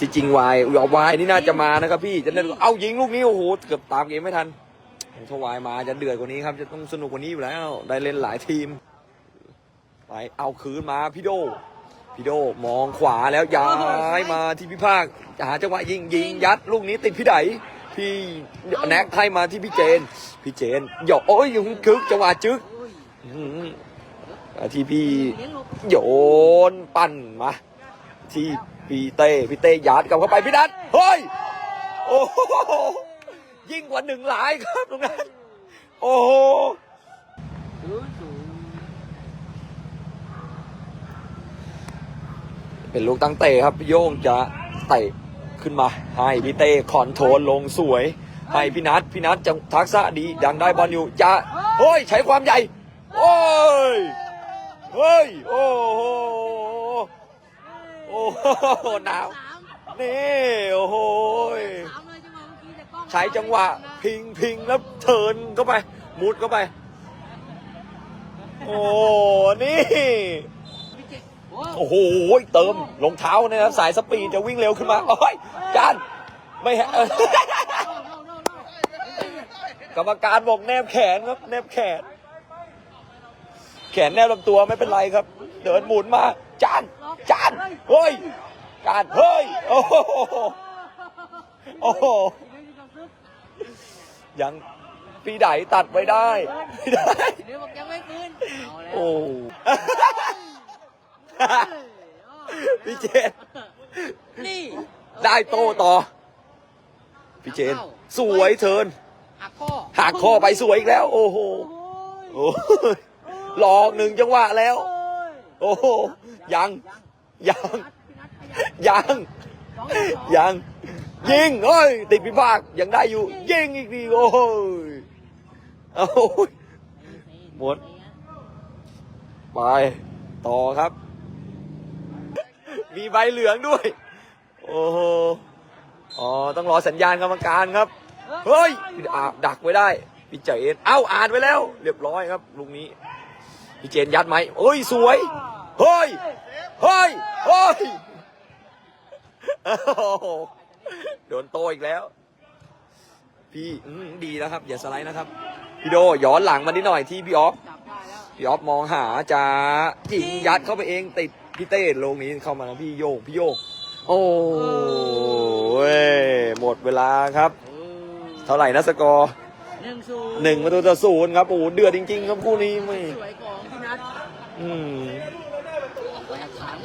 จริงวายวายนี่น่าจะมานะครับพี่จะได้เอายิงลูกนี้โอ้โหเกือบตามเกมไม่ทันถ้าวายมาจะเดือดกว่านี้ครับ จะต้องสนุกกว่านี้อยู่แล้วได้เล่นหลายทีมไปเอาคืนมาพี่โดพี่โดมองขวาแล้วย้ายมาที่พิภาคจะหาจังหวะยิงยิงยัดลูกนี้ติดพี่ไดพี่แน็กให้มาที่พี่เจน พี่เจนหยอกโอ้ยยังคึกจังหวะจึกอื้อหือมาที่พี่โยนปั่นมา ที่พี่เต้พี่เต้ยัดกลับเข้าไปพี่นัทเฮ้ยโอ้โหยิ่งกว่าหนึ่งหลายครับตรงนั้นโอ้โหเป็นลูกตั้งเตะครับพี่โย่งจะเตะขึ้นมา ให้พี่เต้คอนโทรลลงสวย ให้พี่นัทพี่นัทจะทักษะดีดังได้บอลอยู่จะเฮ้ยใช้ความใหญ่ โอ้ยเฮ้ยโอ้โห โอ้โหหนาวนี่โอ้โหใช้จังหวะ พิงพิงแล้วเทิร์นเข้าไป มุดเข้าไป โอ้นี่โอ้โหเติมรองเท้าเนี่ยนะสายสปีดจะวิ่งเร็วขึ้นมาโอ้ยจานไม่ฮะกรรมการบอกแนบแขนครับ แนบแขน แขนแนบลำตัวไม่เป็นไรครับ เดินหมุนมาจาน จานเฮ้ยจานเฮ้ย โอ้โหโอ้โหยังปีไดตัดไว้ได้ไม่ได้เดี๋ยวบอกยังไม่ฟื้นเอาแล้วโอ้พี่เจนนี่ ได้โต้ต่อ พี่เจน สวยเทิร์นหักข้อหักข้อไปสวยอีกแล้ว โอ้โหโอ้ยโอ้ยหลอกหนึ่งจังหวะแล้ว โอ้ยโอ้โหยัง ยัง ยัง ยัง ยิงเฮ้ย ติดพิพากยังได้อยู่ ยิงอีกทีโอ้ยโอ้ยหมด ไป ต่อครับ มีใบเหลืองด้วย โอ้โหอ๋อ ต้องรอสัญญาณกรรมการครับ เฮ้ยอาดักไว้ได้พี่เจนเอ้าอ่านไว้แล้ว เรียบร้อยครับลูกนี้พี่เจนยัดไหมเฮ้ยสวย เฮ้ย เฮ้ย เฮ้ยโอ้โหโดนโตอีกแล้ว พี่อืมดีแล้วครับ อย่าสไลด์นะครับ พี่โดย้อนหลังมานิดหน่อยที่พี่ออฟจับได้แล้วพี่ออฟมองหาจะยิงยัดเข้าไปเองติดพี่เต้ลงนี้เข้ามาแล้วพี่โยกพี่โยก โอ้ยหมดเวลาครับเออเท่าไหร่นะสกอร์หนึ่งศูนย์หนึ่งประตูต่อศูนย์ครับโอ้โหเดือดจริง ๆ ครับคู่นี้ไม่สวยของพี่นัทอืม